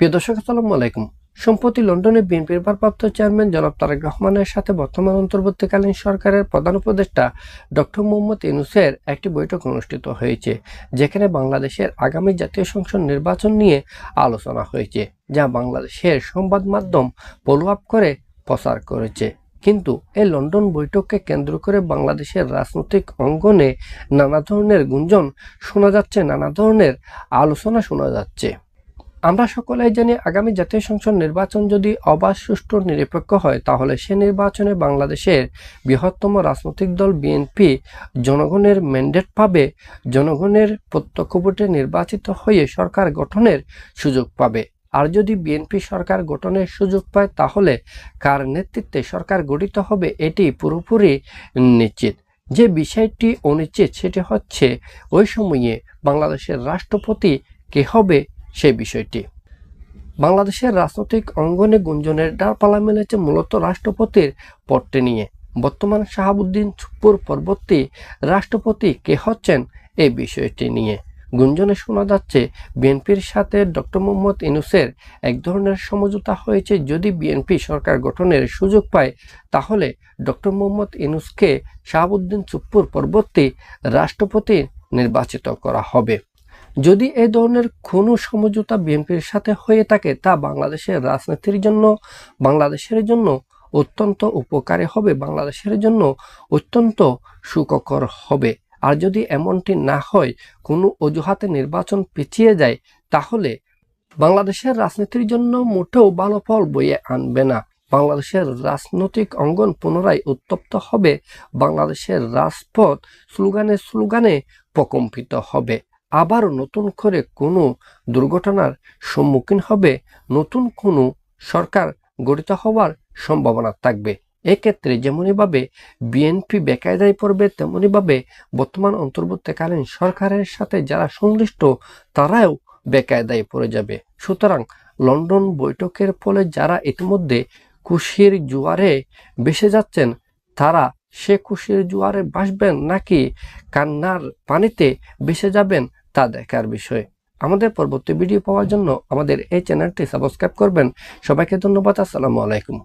প্রিয় দর্শক, আসসালামু আলাইকুম। সম্প্রতি লন্ডনে বিএনপির ভারপ্রাপ্ত চেয়ারম্যান জনাব তারেক রহমানের সাথে বর্তমান অন্তর্বর্তীকালীন সরকারের প্রধান উপদেষ্টা ডক্টর মোহাম্মদ ইউনুসের একটি বৈঠক অনুষ্ঠিত হয়েছে, যেখানে বাংলাদেশের আগামী জাতীয় সংসদ নির্বাচন নিয়ে আলোচনা হয়েছে, যা বাংলাদেশের সংবাদ মাধ্যম ফলো আপ করে প্রচার করেছে। কিন্তু এই লন্ডন বৈঠককে কেন্দ্র করে বাংলাদেশের রাজনৈতিক অঙ্গনে নানা ধরনের গুঞ্জন শোনা যাচ্ছে, নানা ধরনের আলোচনা শোনা যাচ্ছে। আমরা সকলেই জানি আগামী জাতীয় সংসদ নির্বাচন যদি অবাধ, সুষ্ঠু, নিরপেক্ষ হয়, তাহলে সে নির্বাচনে বাংলাদেশের বৃহত্তম রাজনৈতিক দল বিএনপি জনগণের ম্যান্ডেট পাবে, জনগণের প্রত্যক্ষ ভোটে নির্বাচিত হয়ে সরকার গঠনের সুযোগ পাবে। আর যদি বিএনপি সরকার গঠনের সুযোগ পায়, তাহলে কার নেতৃত্বে সরকার গঠিত হবে, এটি পুরোপুরি নিশ্চিত। যে বিষয়টি অনিশ্চিত সেটি হচ্ছে ওই সময়ে বাংলাদেশের রাষ্ট্রপতি কে হবে সেই বিষয়টি। বাংলাদেশের রাজনৈতিক অঙ্গনে গুঞ্জনের ডালপালা মেলেছে মূলত রাষ্ট্রপতির পদটি নিয়ে। বর্তমান শাহাবুদ্দিন ছুপ্পুর পরবর্তী রাষ্ট্রপতি কে হচ্ছেন এই বিষয়টি নিয়ে। গুঞ্জনে শোনা যাচ্ছে, বিএনপির সাথে ডক্টর মোহাম্মদ ইনুসের এক ধরনের সমঝোতা হয়েছে। যদি বিএনপি সরকার গঠনের সুযোগ পায়, তাহলে ডক্টর মোহাম্মদ ইনুসকে শাহাবুদ্দিন চুপ্পুর পরবর্তী রাষ্ট্রপতি নির্বাচিত করা হবে। যদি এ ধরনের কোনো সমঝোতা বিএনপির সাথে হয়ে থাকে, তা বাংলাদেশের রাজনীতির জন্য, বাংলাদেশের জন্য অত্যন্ত উপকারে হবে, বাংলাদেশের জন্য অত্যন্ত সুখকর হবে। আর যদি এমনটি না হয়, কোনো অজুহাতে নির্বাচন পিছিয়ে যায়, তাহলে বাংলাদেশের রাজনীতির জন্য মোটেও ভালো ফল বইয়ে আনবে না। বাংলাদেশের রাজনৈতিক অঙ্গন পুনরায় উত্তপ্ত হবে, বাংলাদেশের রাজপথ স্লোগানে স্লোগানে প্রকম্পিত হবে। আবারও নতুন করে কোনো দুর্ঘটনার সম্মুখীন হবে নতুন কোনো সরকার গঠিত হওয়ার সম্ভাবনা থাকবে। এক্ষেত্রে যেমনইভাবে বিএনপি বেকায়দায় পড়বে, তেমনইভাবে বর্তমান অন্তর্বর্তীকালীন সরকারের সাথে যারা সংশ্লিষ্ট, তারাও বেকায়দায় পড়ে যাবে। সুতরাং লন্ডন বৈঠকের ফলে যারা ইতিমধ্যে খুশির জোয়ারে ভেসে যাচ্ছেন, তারা সে খুশির জোয়ারে বাসবেন নাকি কান্নার পানিতে ভেসে যাবেন তা দেখার বিষয়। আমাদের পরবর্তী ভিডিও পাওয়ার জন্য আমাদের এই চ্যানেলটি সাবস্ক্রাইব করবেন। সবাইকে ধন্যবাদ, আসসালামু আলাইকুম।